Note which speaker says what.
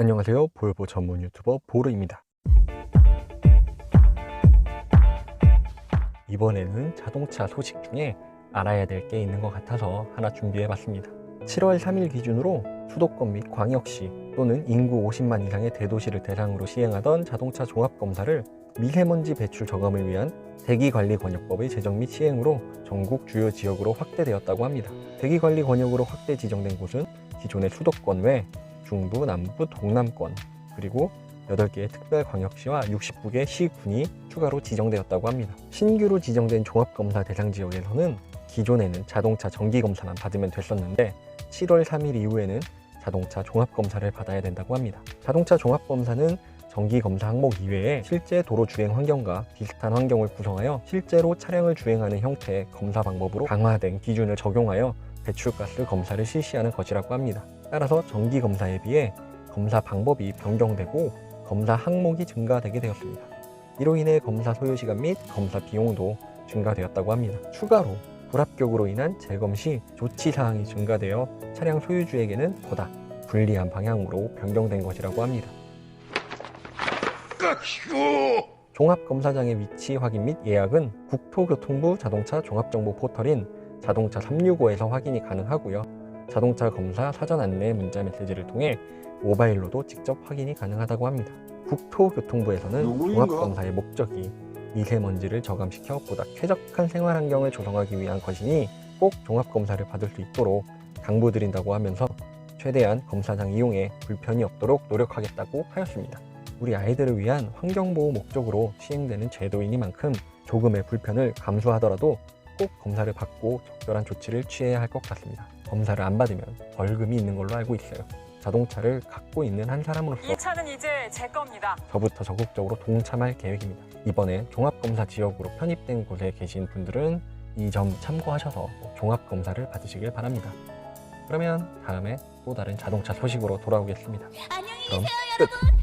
Speaker 1: 안녕하세요. 볼보 전문 유튜버 보르입니다. 이번에는 자동차 소식 중에 알아야 될 게 있는 것 같아서 하나 준비해 봤습니다. 7월 3일 기준으로 수도권 및 광역시 또는 인구 50만 이상의 대도시를 대상으로 시행하던 자동차 종합검사를 미세먼지 배출 저감을 위한 대기관리권역법의 제정 및 시행으로 전국 주요 지역으로 확대되었다고 합니다. 대기관리권역으로 확대 지정된 곳은 기존의 수도권 외 중부, 남부, 동남권 그리고 8개의 특별광역시와 69개 시군이 추가로 지정되었다고 합니다. 신규로 지정된 종합검사 대상 지역에서는 기존에는 자동차 정기검사만 받으면 됐었는데 7월 3일 이후에는 자동차 종합검사를 받아야 된다고 합니다. 자동차 종합검사는 정기검사 항목 이외에 실제 도로 주행 환경과 비슷한 환경을 구성하여 실제로 차량을 주행하는 형태의 검사 방법으로 강화된 기준을 적용하여 배출가스 검사를 실시하는 것이라고 합니다. 따라서 정기 검사에 비해 검사 방법이 변경되고 검사 항목이 증가되게 되었습니다. 이로 인해 검사 소요 시간 및 검사 비용도 증가되었다고 합니다. 추가로 불합격으로 인한 재검 시 조치 사항이 증가되어 차량 소유주에게는 보다 불리한 방향으로 변경된 것이라고 합니다. 종합검사장의 위치 확인 및 예약은 국토교통부 자동차 종합정보 포털인 자동차 365에서 확인이 가능하고요. 자동차 검사 사전 안내 문자 메시지를 통해 모바일로도 직접 확인이 가능하다고 합니다. 국토교통부에서는
Speaker 2: 누구인가?
Speaker 1: 종합검사의 목적이 미세먼지를 저감시켜 보다 쾌적한 생활 환경을 조성하기 위한 것이니 꼭 종합검사를 받을 수 있도록 당부드린다고 하면서 최대한 검사장 이용에 불편이 없도록 노력하겠다고 하였습니다. 우리 아이들을 위한 환경보호 목적으로 시행되는 제도이니만큼 조금의 불편을 감수하더라도 꼭 검사를 받고 적절한 조치를 취해야 할 것 같습니다. 검사를 안 받으면 벌금이 있는 걸로 알고 있어요. 자동차를 갖고 있는 한 사람으로서
Speaker 3: 이 차는 이제 제 겁니다.
Speaker 1: 저부터 적극적으로 동참할 계획입니다. 이번에 종합검사 지역으로 편입된 곳에 계신 분들은 이 점 참고하셔서 종합검사를 받으시길 바랍니다. 그러면 다음에 또 다른 자동차 소식으로 돌아오겠습니다.
Speaker 4: 안녕히
Speaker 1: 그럼
Speaker 4: 계세요,
Speaker 1: 끝!
Speaker 4: 여러분.